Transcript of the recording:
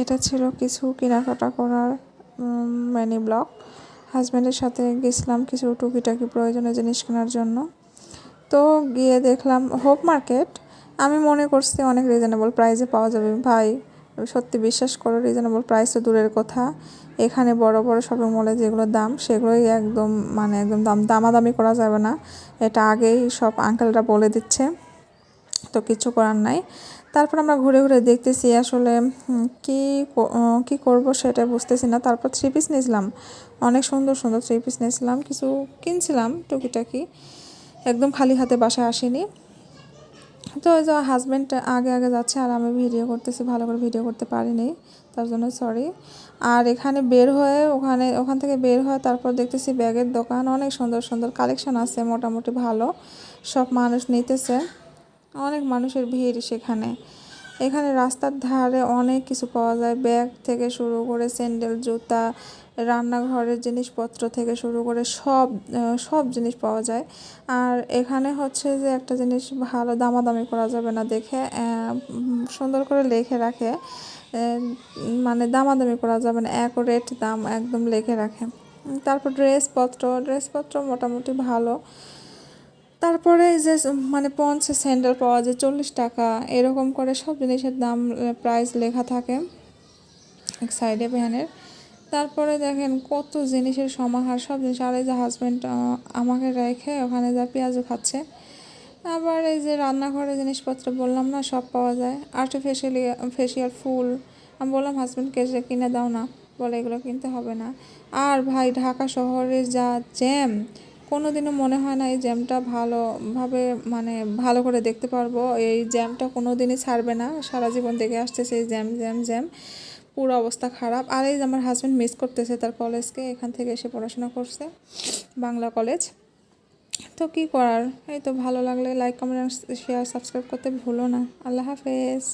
এটা ছিল কিছু কেনাকাটা করার মিনি ব্লগ। হাজব্যান্ডের সাথে গেছিলাম কিছু টুকিটাকি প্রয়োজনীয় জিনিস কেনার জন্য। তো গিয়ে দেখলাম হোপ মার্কেট। আমি মনে করছি অনেক রিজনেবল প্রাইসে পাওয়া যাবে। ভাই, সত্যি বিশ্বাস করো রিজনেবল প্রাইস তো দূরের কথা। এখানে বড় বড় শপিং মলে যেগুলো দাম, সেগুলোই একদম মানে একদম দাম, দামাদামি করা যাবে না। এটা আগেই সব আঙ্কেলরা বলে দিচ্ছে। তো কিছু করার নাই। তারপর আমরা ঘুরে ঘুরে দেখতেছি আসলে কি কি করব সেটা বুঝতেছি না। তারপর থ্রি পিস নিয়েছিলাম। অনেক সুন্দর সুন্দর থ্রি পিস নিয়েছিলাম। কিছু কিনছিলাম টুকিটাকি। একদম খালি হাতে বাসায় আসিনি। তো ওই যে হাজব্যান্ড আগে আগে যাচ্ছে আর আমি ভিডিও করতেছি, ভালো করে ভিডিও করতে পারিনি। তার জন্য সরি আর এখানে বের হয়ে ওখানে, ওখান থেকে বের হয়ে তারপর দেখতেছি ব্যাগের দোকান। অনেক সুন্দর সুন্দর কালেকশন আছে, মোটামুটি ভালো। সব মানুষ নিতেছে। অনেক মানুষের ভিড় সেখানে। এখানে রাস্তার ধারে অনেক কিছু পাওয়া যায়। ব্যাগ থেকে শুরু করে স্যান্ডেল, জুতা, রান্নাঘরের জিনিসপত্র থেকে শুরু করে সব সব জিনিস পাওয়া যায়। আর এখানে হচ্ছে যে একটা জিনিস ভালো দামাদামি করা যাবে না দেখে সুন্দর করে লেখে রাখে। মানে দামাদামি করা যাবে না এক রেট দাম একদম লেখে রাখে। তারপর ড্রেসপত্র ড্রেসপত্র মোটামুটি ভালো। তারপরে যে মানে পঞ্চে স্যান্ডেল পাওয়া যায় চল্লিশ টাকা, এরকম করে সব জিনিসের দাম প্রাইস লেখা থাকে এক সাইডে ভ্যানের তারপরে দেখেন কত জিনিসের সমাহার, সব জিনিস। আর এই যে হাজব্যান্ড আমাকে রেখে ওখানে যা পেঁয়াজও খাচ্ছে। আবার এই যে রান্নাঘরের জিনিসপত্র বললাম না, সব পাওয়া যায়। আর্টিফিশিয়ালি ফেসিয়াল ফুল। আমি বললাম হাজব্যান্ডকে যে কিনে দাও না। বলে, এগুলো কিনতে হবে না। আর ভাই, ঢাকা শহরের যা জ্যাম কোনো দিনও মনে হয় না এই জ্যামটা ভালোভাবে মানে ভালো করে দেখতে পারব। এই জ্যামটা কোনো দিনই ছাড়বে না। সারা জীবন দেখে আসতেছে এই জ্যাম জ্যাম জ্যাম। পুরো অবস্থা খারাপ। আর এই যে আমার হাজব্যান্ড মিস করতেছে তার কলেজকে এখান থেকে এসে পড়াশোনা করছে বাংলা কলেজ তো কী করার? এই তো ভালো লাগলে লাইক কমেন্ট শেয়ার সাবস্ক্রাইব করতে ভুলো না। আল্লাহ হাফেজ।